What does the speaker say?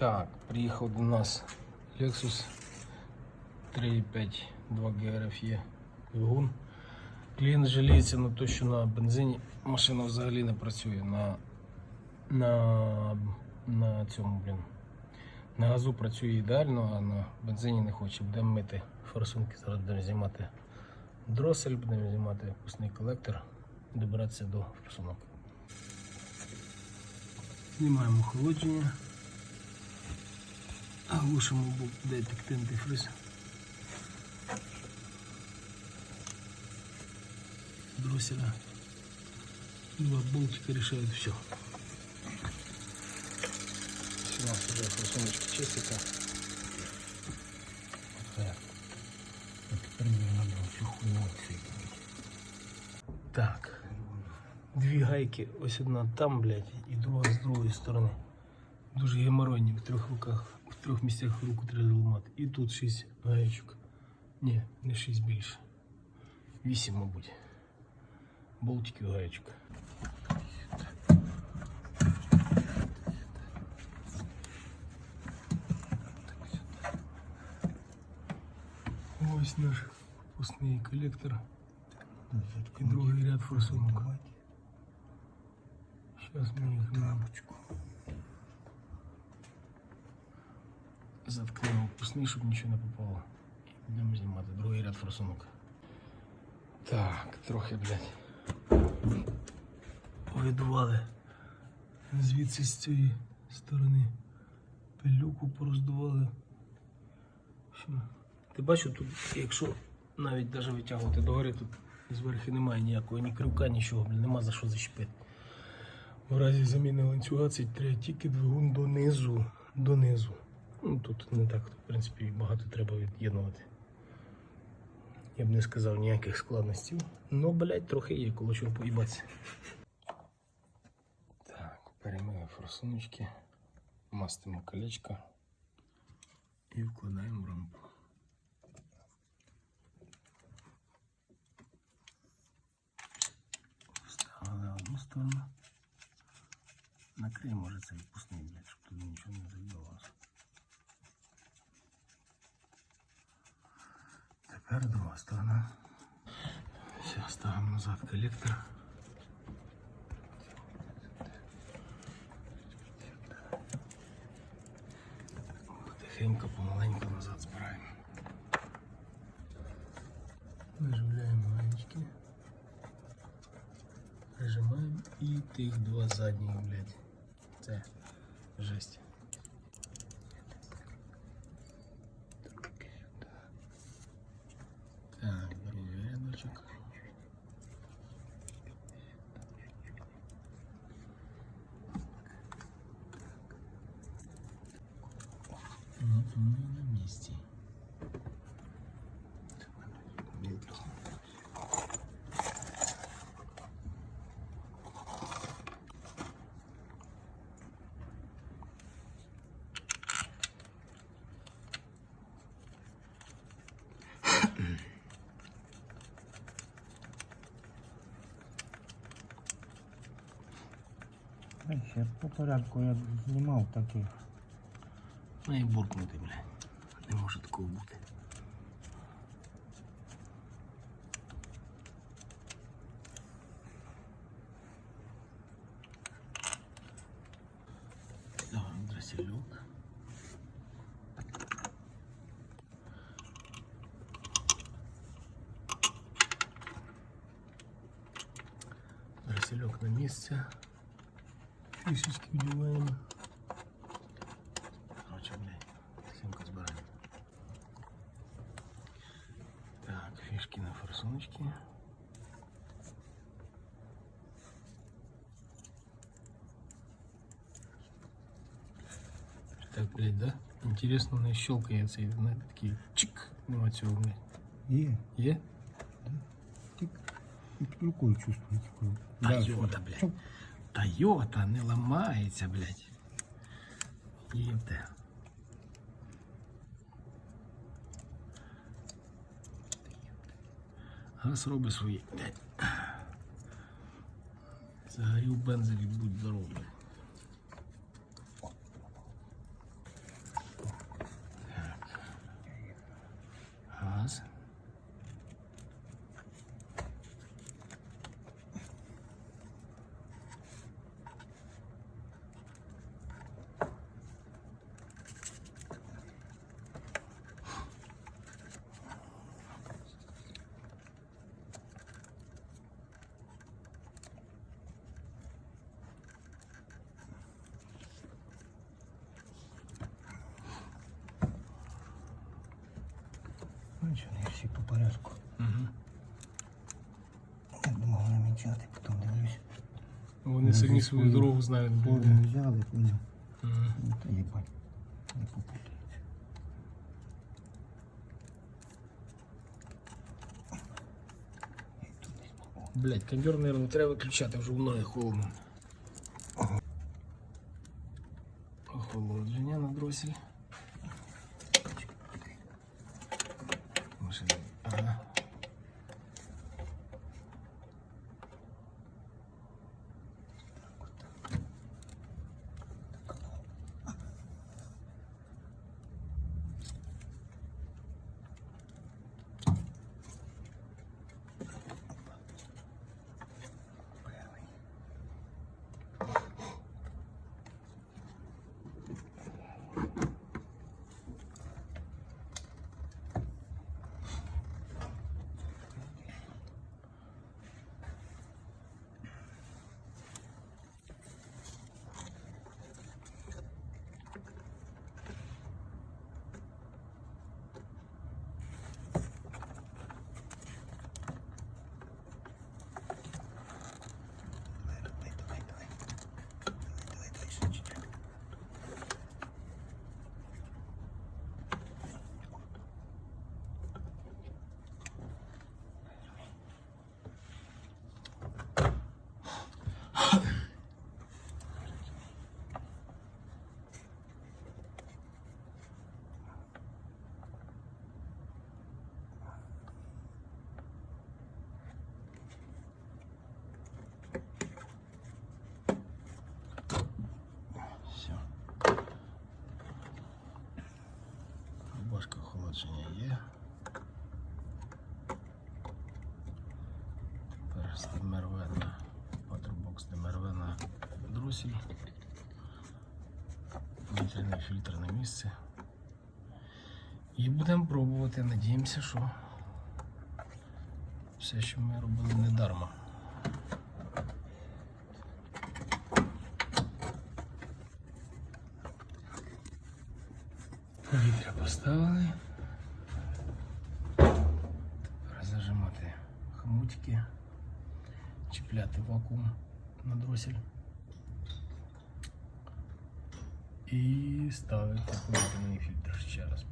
Так, приїхав до нас Lexus 3.5 2 GRFE двигун. Клієнт жаліється на те, що на бензині машина взагалі не працює. На, на, на цьому, блін. На газу працює ідеально, а на бензині не хоче. Будемо мити форсунки. Зараз будемо знімати дросель, будемо знімати пусний колектор, добиратися до форсунок. Знімаємо охолодження. Глушимо детект антифриз. Дроселя. Два болтика решают все. Все, у нас уже форсуночка чистится. Так. А тепер мені надо цю хуйню відсвітлювати. Так. Дві гайки, ось одна там, блядь, і друга з другої сторони. Дуже геморойні в трьох руках, в трьох місцях руку треба зламати. І тут шість гаєчок. Ні, не шість більше. Вісім, мабуть. Болтиків гаєчок. Ось наш впускний коллектор і другий ряд форсунок. Сейчас мы их лампочку. Заткнемо впускний, щоб нічого не попало. І будемо знімати другий ряд форсунок. Так, трохи, блядь. Видували звідси з цієї сторони. Пилюку пороздували. Ти бачиш, тут, якщо навіть навіть витягувати догори, тут зверху немає ніякого ні крюка, нічого, блін, нема за що зачепити. В разі заміни ланцюга це треба тільки двигун донизу. Донизу. Ну, тут не так, в принципі, багато треба від'єднувати. Я б не сказав ніяких складностей. Ну, блядь, трохи є, коло чого поїбатися. Так, перемили форсуночки, мастимо колечко і вкладаємо рампу. Вставили одну сторону. Накрий, може, цей впускний, блядь, щоб тут нічого не заїлося. Тепер друга сторона. Все, ставимо назад колектор. Тихенько, помаленьку назад збираємо. Наживляємо гаечки. Прижимаємо і тих два задніх, блядь. Це ще по порядку я знімав таких. Ну і буркнути, блядь. Не може такого бути. Давай, дросельок. Дросельок на місце. Фішечки вдіваємо. Короче, блядь, тихенько збираємо. Так, фішки на форсуночки. Так, блядь, да? Интересно, не щелкає цей, знаєте, такий чик. Нема цього, блядь. Є. Є? Тик. І під рукою чувствую. такою. Да, Тойота, що- блядь. Тойота не ламається, блядь. Їде. Газ робить свої. Загорів бензель, будь здоровий. всі по порядку. Угу. Я думав вони мінчати, потім дивлюсь. Вони самі свою дорогу знають. Форму взяли, поняв. Мгм. Ну та їбать. Не попутаються. І тут десь було. Блять, кондер, наверное, треба виключати, вже в ноги холодно. Охолодження на дросіль. Рубашка охолодження є. Тепер з ДМРВ на патрубокс ДМРВ на друсіль. Вітряний фільтр на місце. І будемо пробувати. Надіємося, що все, що ми робили, не дарма. поставили. Тепер зажимати хомутики, чіпляти вакуум на дросель. І ставити повітряний фільтр ще раз.